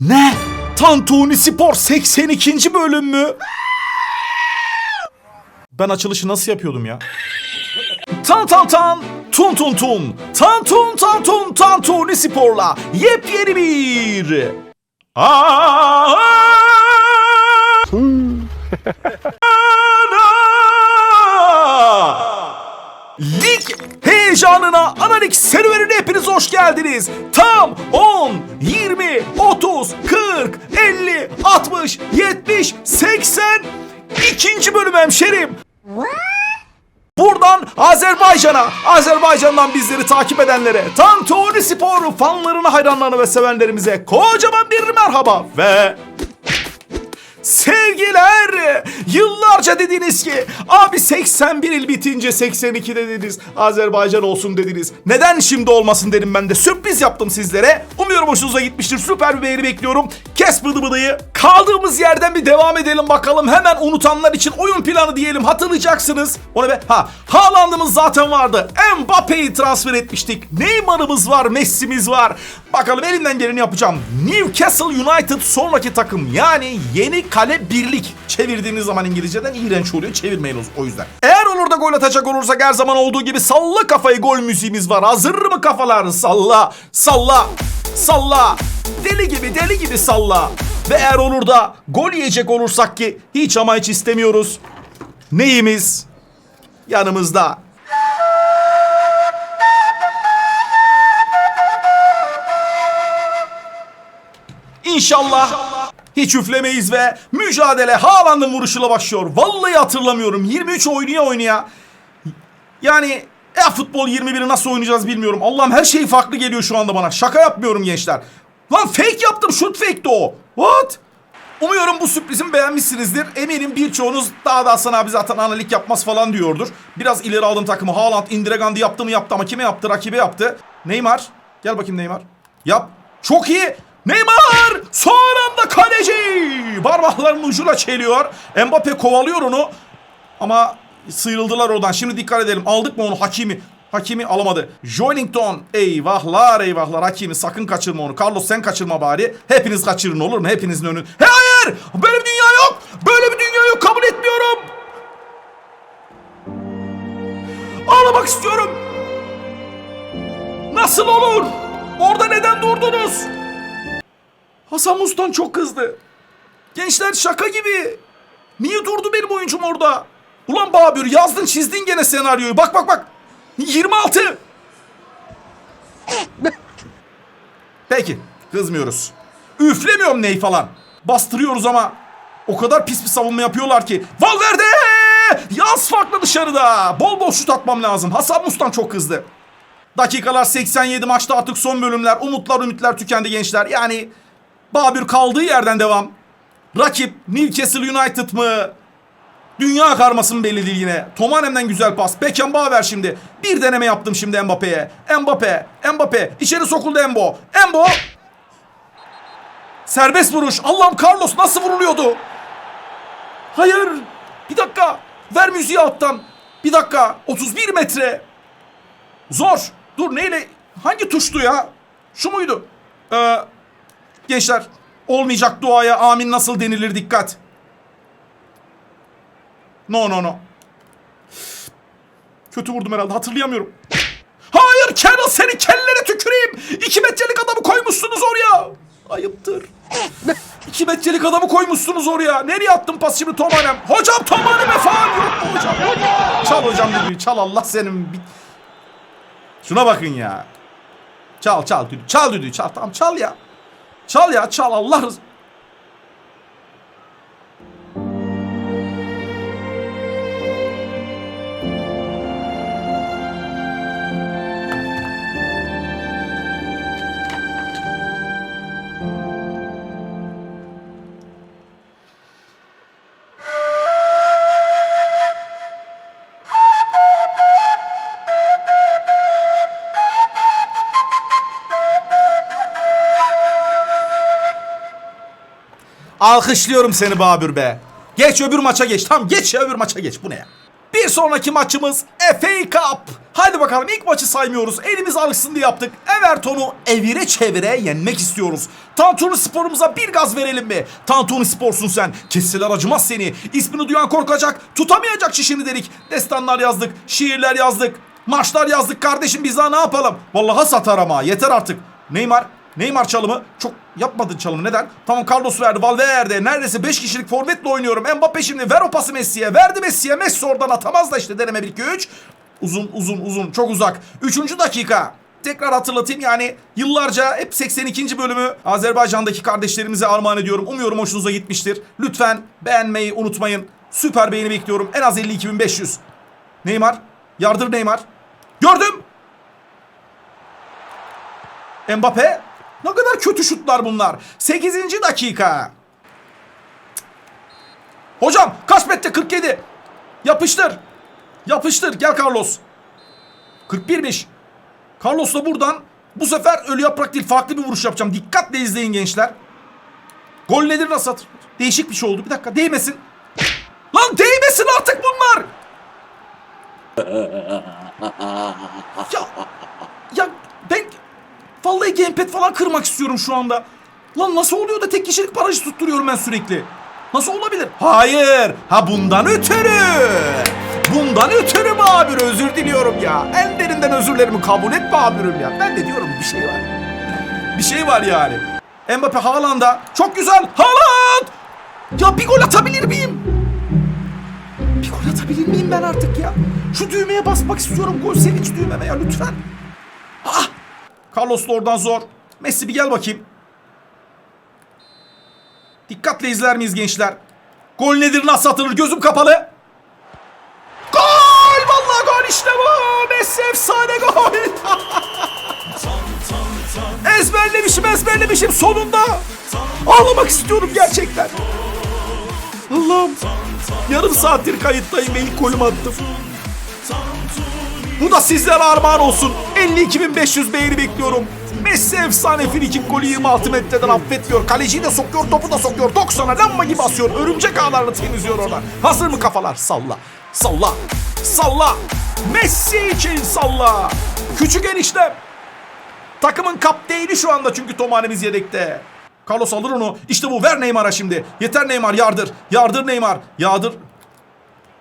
Ne? Tantuni Spor 82. bölüm mü? Ben açılışı nasıl yapıyordum ya? Tan tan tan, tun tun tun, tan tun tan tun Tantuni Spor'la yepyeni bir... Aa! heyecanına analik serüvenine hepiniz hoş geldiniz. Tam 10, 20, 30, 40, 50, 60, 70, 80 ikinci bölüm hemşerim. Buradan Azerbaycan'a, Azerbaycan'dan bizleri takip edenlere, Tantuni Spor fanlarına, hayranlarına ve sevenlerimize kocaman bir merhaba ve Sevgiler! Yıllarca dediniz ki abi 81 il bitince 82 dediniz. Azerbaycan olsun dediniz. Neden şimdi olmasın dedim ben de. Sürpriz yaptım sizlere. Umuyorum hoşunuza gitmiştir. Süper bir beğeni bekliyorum. Kes bıdı bıdıyı. Kaldığımız yerden bir devam edelim bakalım. Hemen unutanlar için oyun planı diyelim. Hatırlayacaksınız. O ne be? Ha, Haaland'ımız zaten vardı. Mbappe'yi transfer etmiştik. Neymar'ımız var, Messi'miz var. Bakalım elimden geleni yapacağım. Newcastle United sonraki takım. Yani yeni kale birlik. Çevirdiğiniz zaman İngilizceden iğrenç oluyor. Çevirmeyin o- yüzden. Eğer olur da gol atacak olursak her zaman olduğu gibi salla kafayı gol müziğimiz var. Hazır mı kafalar? Salla, salla, salla. Deli gibi deli gibi salla. Ve eğer olur da gol yiyecek olursak ki hiç ama hiç istemiyoruz. Neyimiz? Yanımızda. İnşallah hiç üflemeyiz ve mücadele Haaland'ın vuruşuyla başlıyor. Vallahi hatırlamıyorum. 23 oynaya oynaya. Yani e futbol 21'i nasıl oynayacağız bilmiyorum. Allah'ım her şey farklı geliyor şu anda bana. Şaka yapmıyorum gençler. Lan fake yaptım. Shoot fake'ti o. What? Umuyorum bu sürprizimi beğenmişsinizdir. Eminim birçoğunuz daha da Hasan abi zaten analik yapmaz falan diyordur. Biraz ileri aldım takımı. Haaland Indiregandı yaptı mı yaptı ama kime yaptı? Rakibe yaptı. Neymar. Gel bakayım Neymar. Yap. Çok iyi. Neymar! Son anda kaleci! Parmaklarının ucuyla çeliyor. Mbappe kovalıyor onu. Ama sıyrıldılar oradan. Şimdi dikkat edelim. Aldık mı onu Hakimi? Hakimi alamadı. Joelinton. Eyvahlar eyvahlar. Hakimi sakın kaçırma onu. Carlos sen kaçırma bari. Hepiniz kaçırın olur mu? Hepinizin önü. He, hayır! Böyle bir dünya yok. Böyle bir dünya yok. Kabul etmiyorum. Ağlamak istiyorum. Nasıl olur? Orada neden durdunuz? Hasan Mustan çok kızdı. Gençler şaka gibi. Niye durdu benim oyuncum orada? Ulan Babür yazdın çizdin gene senaryoyu. Bak bak bak. 26. Peki kızmıyoruz. Üflemiyorum ney falan. Bastırıyoruz ama o kadar pis bir savunma yapıyorlar ki. Valverde! Yaz farklı dışarıda. Bol bol şut atmam lazım. Hasan Mustan çok kızdı. Dakikalar 87 maçta artık son bölümler. Umutlar ümitler tükendi gençler. Yani Babür kaldığı yerden devam. Rakip Newcastle United mı? Dünya karması mı belli değil yine. Tomanem'den güzel pas. Beckenbauer şimdi. Bir deneme yaptım şimdi Mbappe'ye. Mbappe, Mbappe. içeri sokuldu Embo. Embo. Serbest vuruş. Allah'ım Carlos nasıl vuruluyordu? Hayır. Bir dakika. Ver müziği alttan. Bir dakika. 31 metre. Zor. Dur neyle? Hangi tuştu ya? Şu muydu? Ee, gençler olmayacak duaya amin nasıl denilir dikkat. No no no. Kötü vurdum herhalde hatırlayamıyorum. Hayır Carroll seni kellere tüküreyim. İki metrelik adamı koymuşsunuz oraya. Ayıptır. İki metrelik adamı koymuşsunuz oraya. Nereye attın pas şimdi Tomanem? Hocam Tomanem'e falan yok mu hocam? Çal hocam düdüğü çal Allah senin. Şuna bakın ya. Çal çal düdüğü. Çal düdüğü çal. Tamam çal ya. Çal ya çal Allah rızı. Alkışlıyorum seni Babür be. Geç öbür maça geç. Tamam geç ya öbür maça geç. Bu ne ya? Bir sonraki maçımız FA Cup. Haydi bakalım ilk maçı saymıyoruz. Elimiz alışsın diye yaptık. Everton'u evire çevire yenmek istiyoruz. Tantuni sporumuza bir gaz verelim mi? Tantuni sporsun sen. Kesseler acımaz seni. İsmini duyan korkacak. Tutamayacak çişini dedik. Destanlar yazdık. Şiirler yazdık. Marşlar yazdık kardeşim biz daha ne yapalım? Vallahi satar ama yeter artık. Neymar Neymar çalımı çok yapmadın çalımı neden? Tamam Carlos verdi Valverde neredeyse 5 kişilik forvetle oynuyorum. Mbappe şimdi ver o pası Messi'ye verdi Messi'ye Messi oradan atamaz da işte deneme 1-2-3. Uzun uzun uzun çok uzak. 3. dakika. Tekrar hatırlatayım yani yıllarca hep 82. bölümü Azerbaycan'daki kardeşlerimize armağan ediyorum. Umuyorum hoşunuza gitmiştir. Lütfen beğenmeyi unutmayın. Süper beğeni bekliyorum. En az 52.500. Neymar. Yardır Neymar. Gördüm. Mbappe. Ne kadar kötü şutlar bunlar. 8. dakika. Hocam kaç metre 47. Yapıştır. Yapıştır. Gel Carlos. 41'miş. Carlos'la buradan bu sefer ölü yaprak değil farklı bir vuruş yapacağım. Dikkatle izleyin gençler. Gol nedir nasıl? Değişik bir şey oldu. Bir dakika değmesin. Lan değmesin artık bunlar. ya, vallahi gamepad falan kırmak istiyorum şu anda. Lan nasıl oluyor da tek kişilik barajı tutturuyorum ben sürekli? Nasıl olabilir? Hayır. Ha bundan ötürü. Bundan ötürü abi özür diliyorum ya. En derinden özürlerimi kabul et abirim ya. Ben de diyorum bir şey var. Bir şey var yani. Mbappe Haaland'a. Çok güzel. Haaland! Ya bir gol atabilir miyim? Bir gol atabilir miyim ben artık ya? Şu düğmeye basmak istiyorum. Gol sevinç düğmeme ya lütfen. Carlos da oradan zor. Messi bir gel bakayım. Dikkatle izler miyiz gençler? Gol nedir nasıl atılır gözüm kapalı. Gol! Vallahi gol işte bu! Messi efsane gol! ezberlemişim ezberlemişim sonunda. Ağlamak istiyorum gerçekten. Allah'ım. Yarım saattir kayıttayım ve ilk golümü attım. Bu da sizlere armağan olsun. 52.500 beğeni bekliyorum. Messi efsane frikik golü 26 metreden affetmiyor. Kaleciyi de sokuyor, topu da sokuyor. 90'a lamba gibi asıyor. Örümcek ağlarını temizliyor oradan. Hazır mı kafalar? Salla. Salla. Salla. Messi için salla. Küçük eniştem. Takımın kapteyni şu anda çünkü Tomane'miz yedekte. Carlos alır onu. İşte bu. Ver Neymar'a şimdi. Yeter Neymar. Yardır. Yardır Neymar. Yağdır.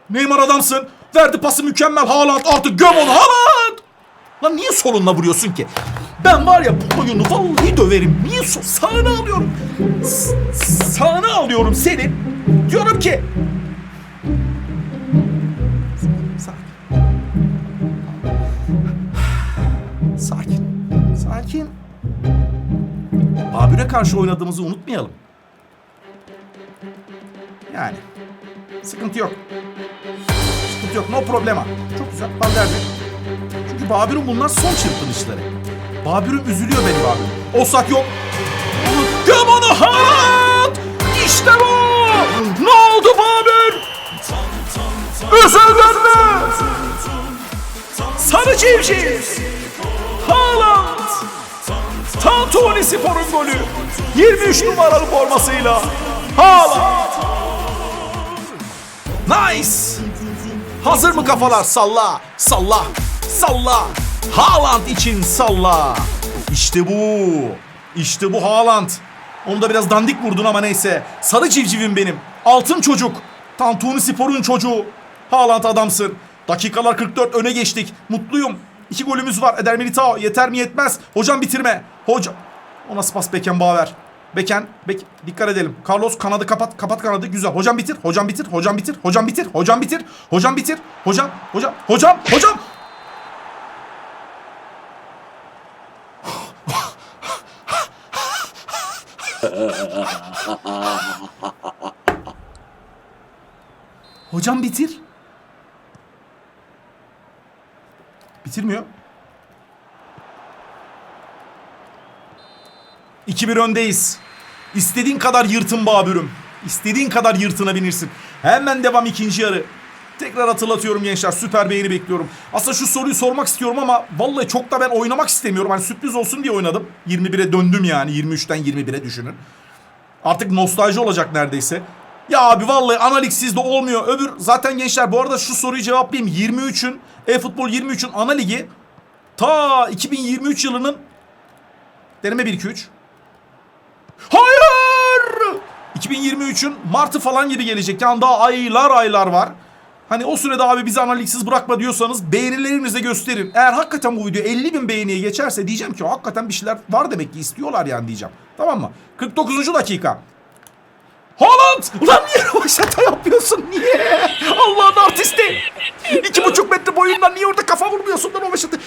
Neymar adamsın. Verdi pası mükemmel. Haaland artık göm onu. Haaland! Lan niye solunla vuruyorsun ki? Ben var ya bu oyunu vallahi döverim. Niye sol sağını alıyorum? S- sağını alıyorum senin. Diyorum ki Sakin. Sakin. Sakin. Babür'e karşı oynadığımızı unutmayalım. Yani. Sıkıntı yok. Yok. No problema. Çok güzel. Valverde. Çünkü Babür'ün bunlar son çırpınışları. Babür'ün üzülüyor beni Babür. Olsak yok. Göm onu Haaland! İşte bu! Ne oldu Babür? Üzüldün mü? Sarı civciv! Haaland! Tantuni Spor'un golü. 23 numaralı formasıyla. Haaland! Nice! Hazır mı kafalar? Salla, salla, salla. Haaland için salla. İşte bu. İşte bu Haaland. Onu da biraz dandik vurdun ama neyse. Sarı civcivim benim. Altın çocuk. Tantuni Spor'un çocuğu. Haaland adamsın. Dakikalar 44 öne geçtik. Mutluyum. İki golümüz var. Eder Militao. Yeter mi yetmez. Hocam bitirme. Hocam. O nasıl pas Beckenbauer? Beken, bek, dikkat edelim. Carlos kanadı kapat, kapat kanadı. Güzel. Hocam bitir, hocam bitir, hocam bitir, hocam bitir, hocam bitir, hocam bitir, hocam, hocam, hocam, hocam. hocam bitir. Bitirmiyor. 2-1 öndeyiz. İstediğin kadar yırtın Babür'üm. İstediğin kadar yırtınabilirsin. Hemen devam ikinci yarı. Tekrar hatırlatıyorum gençler. Süper beğeni bekliyorum. Aslında şu soruyu sormak istiyorum ama vallahi çok da ben oynamak istemiyorum. Hani sürpriz olsun diye oynadım. 21'e döndüm yani. 23'ten 21'e düşünün. Artık nostalji olacak neredeyse. Ya abi vallahi analiksiz de olmuyor. Öbür zaten gençler bu arada şu soruyu cevaplayayım. 23'ün e-futbol 23'ün ana ligi ta 2023 yılının deneme 1 2 3. Hayır! 2023'ün Mart'ı falan gibi gelecek. Yani daha aylar aylar var. Hani o sürede abi bizi analiksiz bırakma diyorsanız beğenilerinizle gösterin. Eğer hakikaten bu video 50 bin beğeniye geçerse diyeceğim ki hakikaten bir şeyler var demek ki istiyorlar yani diyeceğim. Tamam mı? 49. dakika. Haaland! Ulan niye rövaşata yapıyorsun? Niye? Allah'ın artisti! İki buçuk metre boyundan niye orada kafa vurmuyorsun da rövaşata?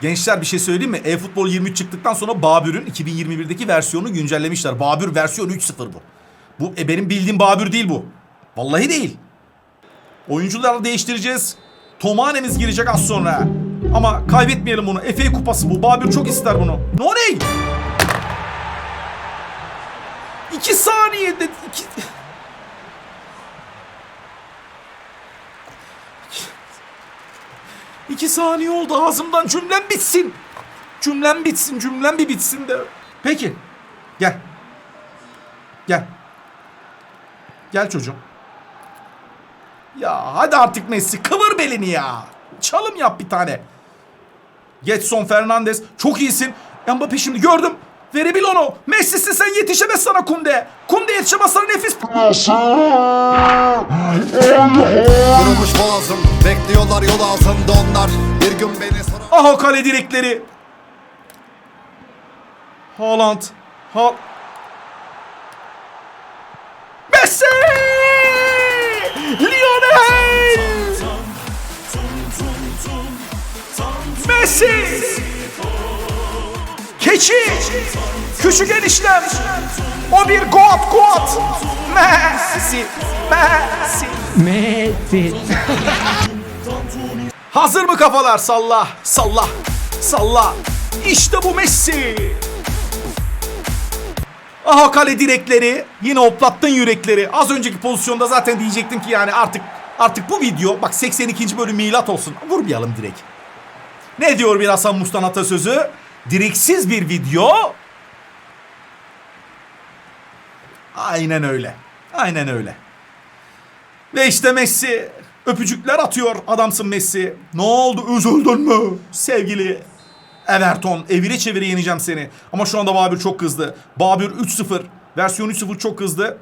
Gençler bir şey söyleyeyim mi? E-Futbol 23 çıktıktan sonra Babür'ün 2021'deki versiyonu güncellemişler. Babür versiyon 3.0 bu. Bu e, benim bildiğim Babür değil bu. Vallahi değil. Oyuncuları değiştireceğiz. Tomane'miz girecek az sonra. Ama kaybetmeyelim bunu. Efe kupası bu. Babür çok ister bunu. Ne o ne? İki saniyede... Iki... İki saniye oldu ağzımdan cümlem bitsin. Cümlem bitsin, cümlem bir bitsin de. Peki. Gel. Gel. Gel çocuğum. Ya hadi artık Messi kıvır belini ya. Çalım yap bir tane. Getson Fernandez çok iyisin. Mbappe şimdi gördüm. Verebil onu. Messi'sin sen yetişemez sana Kunde. Kunde yetişemez sana nefis. Kurumuş boğazım Bekliyorlar yol altında onlar Bir gün beni sorar Aha kale direkleri. Haaland. Ha Messi! Lionel! Messi! Keçi! Küçük eniştem! O bir goat goat! Messi! Messi! Messi. Hazır mı kafalar? Salla, salla, salla. İşte bu Messi. Aha kale direkleri. Yine hoplattın yürekleri. Az önceki pozisyonda zaten diyecektim ki yani artık artık bu video bak 82. bölüm milat olsun. Vurmayalım direkt. Ne diyor bir Hasan Mustan atasözü? Direksiz bir video. Aynen öyle. Aynen öyle. Ve işte Messi öpücükler atıyor adamsın Messi. Ne oldu üzüldün mü sevgili Everton evire çevire yeneceğim seni. Ama şu anda Babür çok kızdı. Babür 3-0 versiyon 3-0 çok kızdı.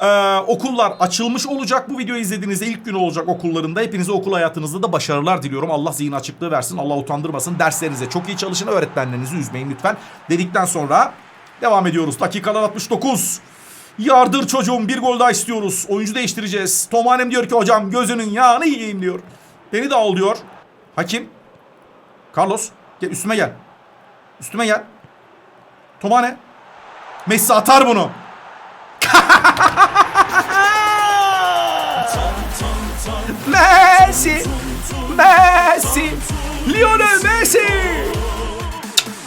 Ee, okullar açılmış olacak. Bu videoyu izlediğinizde ilk gün olacak okullarında. Hepinize okul hayatınızda da başarılar diliyorum. Allah zihin açıklığı versin. Allah utandırmasın. Derslerinize çok iyi çalışın. Öğretmenlerinizi üzmeyin lütfen. Dedikten sonra devam ediyoruz. Dakikalar 69. Yardır çocuğum bir gol daha istiyoruz. Oyuncu değiştireceğiz. Tomanem diyor ki hocam gözünün yağını yiyeyim diyor. Beni de al diyor. Hakim. Carlos. Gel üstüme gel. Üstüme gel. Tomane. Messi atar bunu. Messi. Messi. Lionel Messi.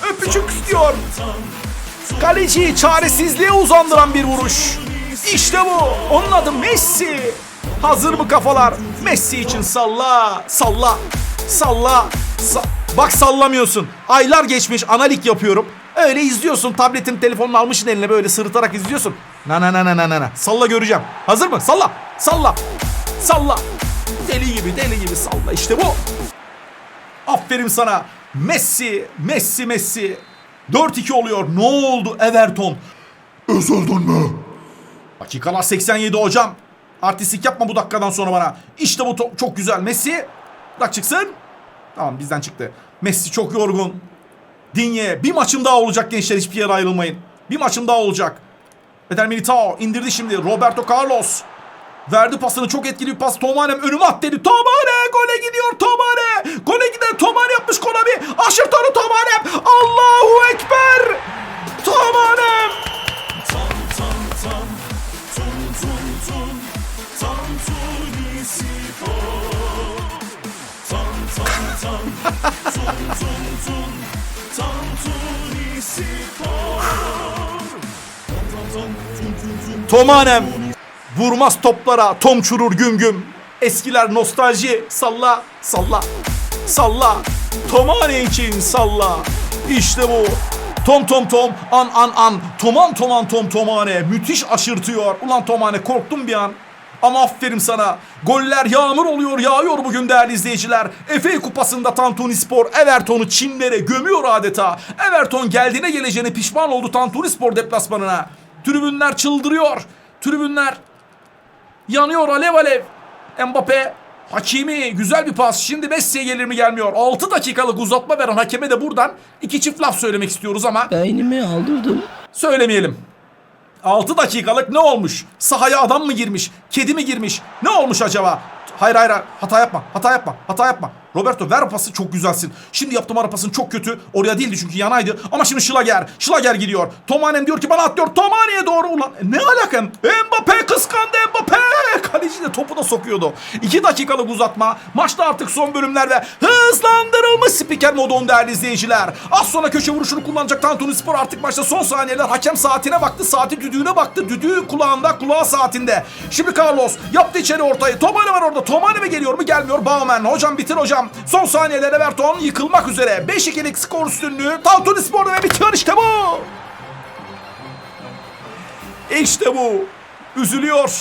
Öpücük istiyor. Kaleciyi çaresizliğe uzandıran bir vuruş. İşte bu. Onun adı Messi. Hazır mı kafalar? Messi için salla, salla, salla. sa- Bak sallamıyorsun. Aylar geçmiş analik yapıyorum. Öyle izliyorsun. Tabletin telefonunu almışsın eline böyle sırıtarak izliyorsun. Na na na na na na. Salla göreceğim. Hazır mı? Salla. Salla. Salla. Deli gibi deli gibi salla. İşte bu. Aferin sana. Messi, Messi, Messi. 4-2 oluyor. Ne oldu Everton? Üzüldün mü? Dakikalar 87 hocam. Artistik yapma bu dakikadan sonra bana. İşte bu çok güzel. Messi. Bırak çıksın. Tamam bizden çıktı. Messi çok yorgun. Dinye. Bir maçım daha olacak gençler. Hiçbir yere ayrılmayın. Bir maçım daha olacak. Eder Militao indirdi şimdi. Roberto Carlos. Verdi pasını çok etkili bir pas. Tomanem önüme at dedi. Tomane gole gidiyor Tomane. Gole giden Tomane yapmış Konabi. Aşırt onu Tomanem. Allahu Ekber. Tomanem. Tomanem. Vurmaz toplara tom çurur güm güm. Eskiler nostalji. Salla, salla, salla. Tomane için salla. İşte bu. Tom tom tom an an an toman toman tom tomane müthiş aşırtıyor. Ulan tomane korktum bir an. Ama aferin sana. Goller yağmur oluyor, yağıyor bugün değerli izleyiciler. FA Kupası'nda Tantuni Spor Everton'u çimlere gömüyor adeta. Everton geldiğine geleceğine pişman oldu Tantuni Spor deplasmanına. Tribünler çıldırıyor. Tribünler yanıyor alev alev. Mbappe Hakimi güzel bir pas. Şimdi Messi'ye gelir mi gelmiyor. 6 dakikalık uzatma veren hakeme de buradan iki çift laf söylemek istiyoruz ama Beynimi aldırdım. söylemeyelim. 6 dakikalık ne olmuş? Sahaya adam mı girmiş? Kedi mi girmiş? Ne olmuş acaba? Hayır hayır hata yapma hata yapma hata yapma. Roberto ver pası çok güzelsin. Şimdi yaptığım ara pasın çok kötü. Oraya değildi çünkü yanaydı. Ama şimdi Schlager. Schlager gidiyor. Tomanem diyor ki bana at diyor. Tomane'ye doğru ulan. Ne alaka? Mbappe kıskandı Mbappe. Kaleci de topu da sokuyordu. 2 dakikalık uzatma. Maçta artık son bölümlerde hızlandırılmış spiker modun değerli izleyiciler. Az sonra köşe vuruşunu kullanacak Tantuni Spor artık maçta son saniyeler. Hakem saatine baktı. Saati düdüğüne baktı. Düdüğü kulağında kulağı saatinde. Şimdi Carlos yaptı içeri ortayı. Tomane var orada. Tomane mi geliyor mu? Gelmiyor. Bauman. Hocam bitir hocam. Son saniyeler Everton yıkılmak üzere. 5-2'lik skor üstünlüğü. Tantuni Spor'da ve bitiyor işte bu. İşte bu. Üzülüyor.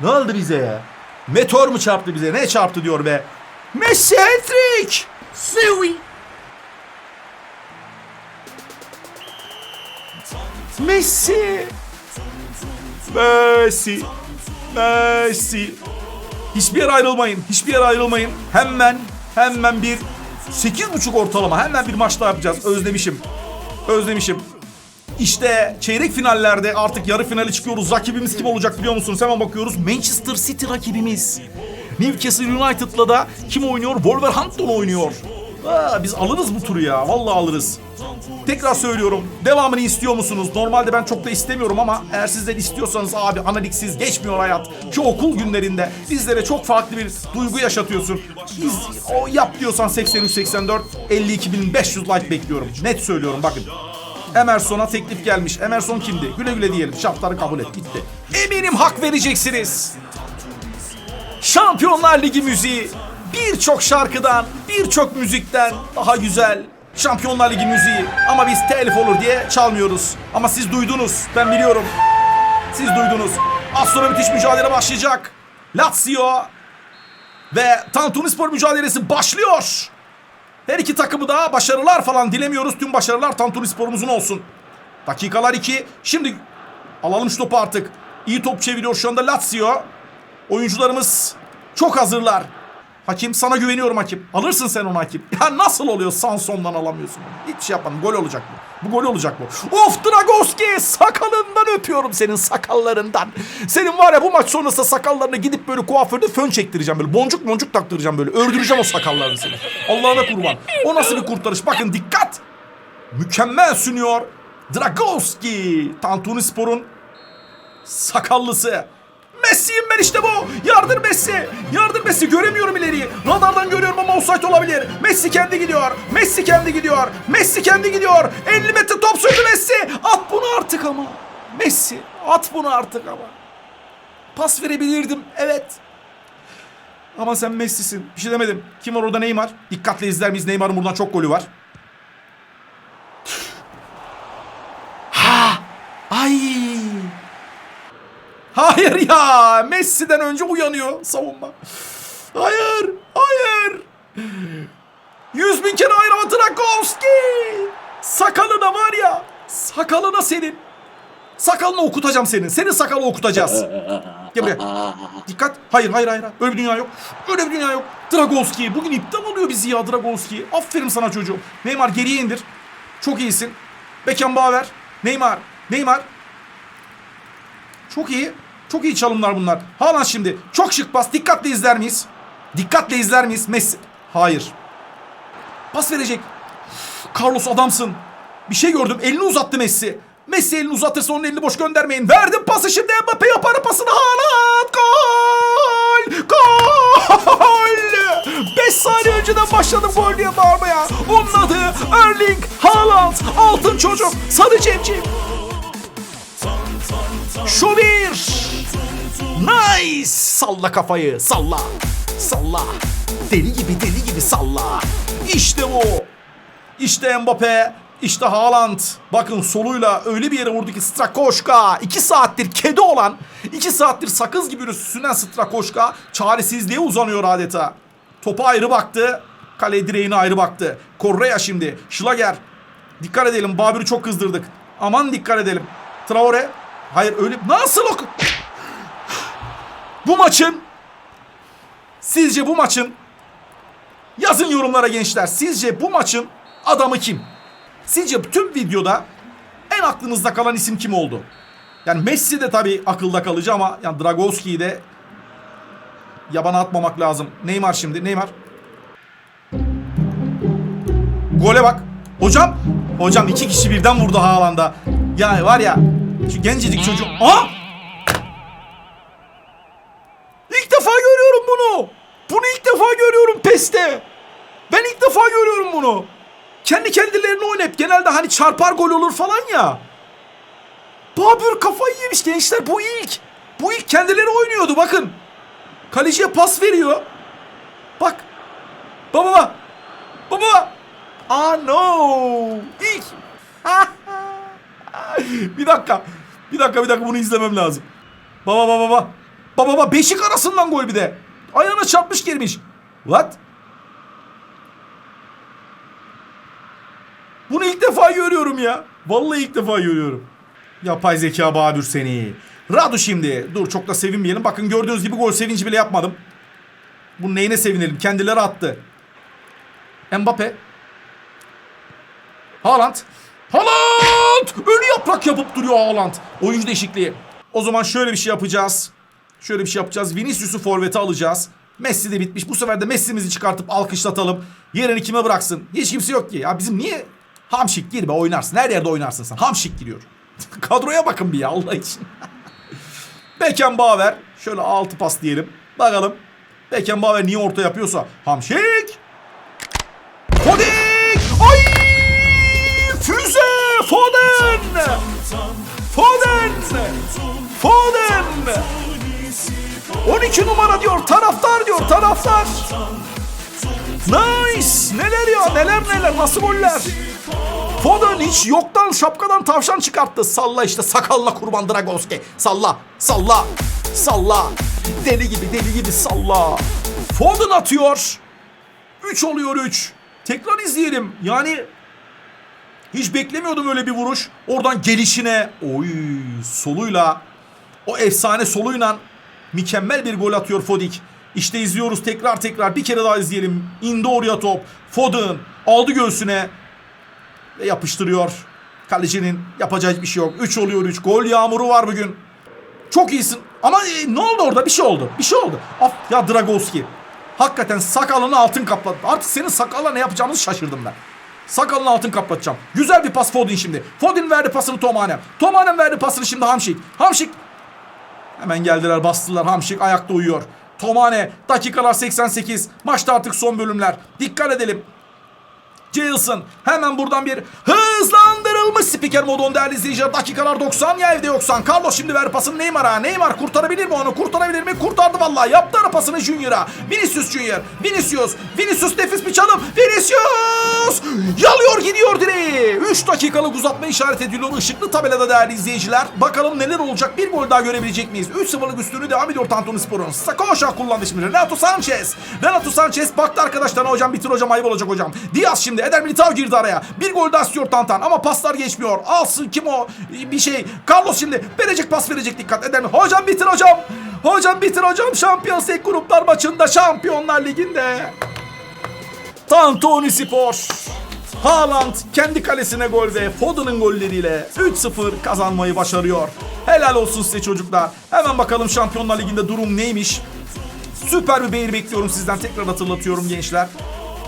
Ne oldu bize ya? Meteor mu çarptı bize? Ne çarptı diyor be. Messi hat-trick. Sui. Messi. Messi. Messi. Hiçbir yere ayrılmayın. Hiçbir yere ayrılmayın. Hemen hemen bir 8.5 ortalama hemen bir maç daha yapacağız. Özlemişim. Özlemişim. İşte çeyrek finallerde artık yarı finale çıkıyoruz. Rakibimiz kim olacak biliyor musunuz? Hemen bakıyoruz. Manchester City rakibimiz. Newcastle United'la da kim oynuyor? Wolverhampton oynuyor. Aa, biz alırız bu turu ya. Vallahi alırız. Tekrar söylüyorum. Devamını istiyor musunuz? Normalde ben çok da istemiyorum ama eğer sizler istiyorsanız abi analiksiz geçmiyor hayat. Şu okul günlerinde bizlere çok farklı bir duygu yaşatıyorsun. Biz o yap diyorsan 83-84 52.500 like bekliyorum. Net söylüyorum bakın. Emerson'a teklif gelmiş. Emerson kimdi? Güle güle diyelim. Şartları kabul et. Gitti. Eminim hak vereceksiniz. Şampiyonlar Ligi müziği birçok şarkıdan, birçok müzikten daha güzel. Şampiyonlar Ligi müziği ama biz telif olur diye çalmıyoruz. Ama siz duydunuz, ben biliyorum. Siz duydunuz. Az sonra müthiş mücadele başlayacak. Lazio ve Tantunispor mücadelesi başlıyor. Her iki takımı da başarılar falan dilemiyoruz. Tüm başarılar Tantunispor'umuzun olsun. Dakikalar 2. Şimdi alalım şu topu artık. İyi top çeviriyor şu anda Lazio. Oyuncularımız çok hazırlar. Hakim sana güveniyorum Hakim. Alırsın sen onu Hakim. Ya nasıl oluyor Sanson'dan alamıyorsun? Hiç şey yapmadım. Gol olacak bu. Bu gol olacak bu. Of Dragowski sakalından öpüyorum senin sakallarından. Senin var ya bu maç sonrası sakallarını gidip böyle kuaförde fön çektireceğim böyle. Boncuk boncuk taktıracağım böyle. Öldüreceğim o sakallarını seni. Allah'ına kurban. O nasıl bir kurtarış? Bakın dikkat. Mükemmel sünüyor. Dragowski. Tantuni Spor'un sakallısı. Messi'yim ben işte bu. Yardır Messi. Yardır Messi. Göremiyorum ileriyi. Radardan görüyorum ama offside olabilir. Messi kendi gidiyor. Messi kendi gidiyor. Messi kendi gidiyor. 50 metre top sürdü Messi. At bunu artık ama. Messi at bunu artık ama. Pas verebilirdim. Evet. Ama sen Messi'sin. Bir şey demedim. Kim var orada Neymar? Dikkatle izler miyiz? Neymar'ın buradan çok golü var. Ha! Ay! Hayır ya. Messi'den önce uyanıyor savunma. Hayır. Hayır. Yüz bin kere ayrama Trakowski. Sakalına var ya. Sakalına senin. Sakalını okutacağım senin. Senin sakalı okutacağız. Gel buraya. Dikkat. Hayır hayır hayır. Öyle bir dünya yok. Öyle bir dünya yok. Dragowski. Bugün iptal oluyor bizi ya Dragowski. Aferin sana çocuğum. Neymar geriye indir. Çok iyisin. Beckenbauer. Neymar. Neymar. Çok iyi. Çok iyi çalımlar bunlar. Haaland şimdi. Çok şık pas. Dikkatle izler miyiz? Dikkatle izler miyiz? Messi. Hayır. Pas verecek. Carlos adamsın. Bir şey gördüm. Elini uzattı Messi. Messi elini uzatırsa onun elini boş göndermeyin. Verdim pası şimdi Mbappe yapar pasını. Haaland. Gol. Gol. 5 saniye önceden başladım gol diye bağırmaya. Onun adı Erling Haaland. Altın çocuk. Sarı cemcim. Şu bir. Nice. Salla kafayı. Salla. Salla. Deli gibi deli gibi salla. İşte bu. İşte Mbappe. İşte Haaland. Bakın soluyla öyle bir yere vurdu ki Strakoşka. 2 saattir kedi olan, 2 saattir sakız gibi sünen Strakoşka çaresizliğe uzanıyor adeta. Topa ayrı baktı. Kale direğine ayrı baktı. Correa şimdi. Schlager. Dikkat edelim. Babür'ü çok kızdırdık. Aman dikkat edelim. Traore. Hayır öyle. Nasıl o? Bu maçın Sizce bu maçın yazın yorumlara gençler. Sizce bu maçın adamı kim? Sizce tüm videoda en aklınızda kalan isim kim oldu? Yani Messi de tabii akılda kalıcı ama yani Dragowski'yi de yabana atmamak lazım. Neymar şimdi. Neymar. Gole bak. Hocam. Hocam iki kişi birden vurdu Haaland'a. Yani var ya şu gencecik çocuk. Aa! İlk defa görüyorum bunu. Bunu ilk defa görüyorum PES'te. Ben ilk defa görüyorum bunu. Kendi kendilerini oynayıp genelde hani çarpar gol olur falan ya. Babür kafayı yemiş gençler bu ilk. Bu ilk kendileri oynuyordu bakın. Kaleciye pas veriyor. Bak. Baba baba. Baba. Aa no. İlk. bir dakika. Bir dakika bir dakika bunu izlemem lazım. Baba baba baba. Baba baba beşik arasından gol bir de. Ayağına çarpmış girmiş. What? Bunu ilk defa görüyorum ya. Vallahi ilk defa görüyorum. Yapay zeka Bahadır seni. Radu şimdi. Dur çok da sevinmeyelim. Bakın gördüğünüz gibi gol sevinci bile yapmadım. Bu neyine sevinelim? Kendileri attı. Mbappe. Haaland. Haaland! Ölü yaprak yapıp duruyor Haaland. Oyuncu değişikliği. O zaman şöyle bir şey yapacağız. Şöyle bir şey yapacağız. Vinicius'u forvete alacağız. Messi de bitmiş. Bu sefer de Messi'mizi çıkartıp alkışlatalım. Yerini kime bıraksın? Hiç kimse yok ki. Ya bizim niye Hamşik gir be oynarsın. Her yerde oynarsın sen. Hamşik giriyor. Kadroya bakın bir ya Allah için. Beckenbauer. Şöyle altı pas diyelim. Bakalım. Beckenbauer niye orta yapıyorsa. Hamşik. Fodik. Foden. Foden. Foden. 12 numara diyor taraftar diyor taraftar. Nice. Neler ya neler neler nasıl goller. Foden hiç yoktan şapkadan tavşan çıkarttı. Salla işte sakalla kurban Dragowski. Salla salla salla. Deli gibi deli gibi salla. Foden atıyor. 3 oluyor 3. Tekrar izleyelim. Yani hiç beklemiyordum öyle bir vuruş. Oradan gelişine oy soluyla o efsane soluyla mükemmel bir gol atıyor Fodik. İşte izliyoruz tekrar tekrar bir kere daha izleyelim. İndi oraya top. Foden aldı göğsüne ve yapıştırıyor. Kalecinin yapacağı bir şey yok. 3 oluyor 3. Gol yağmuru var bugün. Çok iyisin. Ama e, ne oldu orada? Bir şey oldu. Bir şey oldu. Af, ya Dragowski. Hakikaten sakalını altın kapladı. Artık senin sakalla ne yapacağımızı şaşırdım ben. Sakalını altın kaplatacağım. Güzel bir pas Foden şimdi. Foden verdi pasını Tomanem. Tomanem verdi pasını şimdi Hamşik. Hamşik Hemen geldiler bastılar. Hamşik ayakta uyuyor. Tomane dakikalar 88. Maçta artık son bölümler. Dikkat edelim. Jailson hemen buradan bir hızlandırılmış spiker modon değerli izleyiciler. Dakikalar 90 ya evde yoksan. Carlos şimdi ver pasını Neymar'a. Neymar kurtarabilir mi onu? Kurtarabilir mi? Kurtardı vallahi. Yaptı ara pasını Junior'a. Vinicius Junior. Vinicius. Vinicius nefis bir çalım. Vinicius! Yalıyor gidiyor direği. 3 dakikalık uzatma işaret ediliyor ışıklı tabelada değerli izleyiciler. Bakalım neler olacak? Bir gol daha görebilecek miyiz? 3-0'lık üstünü devam ediyor Tantuni Spor'un. Sakoşa kullandı şimdi. Renato Sanchez. Renato Sanchez baktı arkadaşlarına hocam bitir hocam ayıp olacak hocam. Diaz şimdi Eder Militao girdi araya. Bir gol daha istiyor Tantan ama paslar geçmiyor. Alsın kim o? Bir şey. Carlos şimdi verecek pas verecek dikkat Eder mi? Hocam bitir hocam. Hocam bitir hocam. Şampiyonlar Lig gruplar maçında Şampiyonlar Ligi'nde. Tantuni Spor. Haaland kendi kalesine gol ve Foden'ın golleriyle 3-0 kazanmayı başarıyor. Helal olsun size çocuklar. Hemen bakalım Şampiyonlar Ligi'nde durum neymiş? Süper bir beğeni bekliyorum sizden. Tekrar hatırlatıyorum gençler.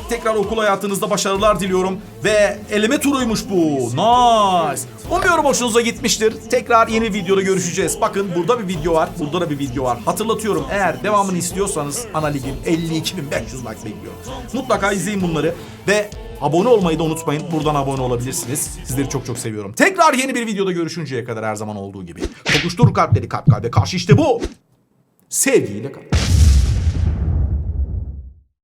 Tekrar okul hayatınızda başarılar diliyorum. Ve eleme turuymuş bu. Nice. Umuyorum hoşunuza gitmiştir. Tekrar yeni videoda görüşeceğiz. Bakın burada bir video var. Burada da bir video var. Hatırlatıyorum eğer devamını istiyorsanız ana ligin 52.500 like bekliyorum. Mutlaka izleyin bunları. Ve abone olmayı da unutmayın. Buradan abone olabilirsiniz. Sizleri çok çok seviyorum. Tekrar yeni bir videoda görüşünceye kadar her zaman olduğu gibi. Tokuştur kalpleri kalp kalbe karşı işte bu. Sevgiyle kalın.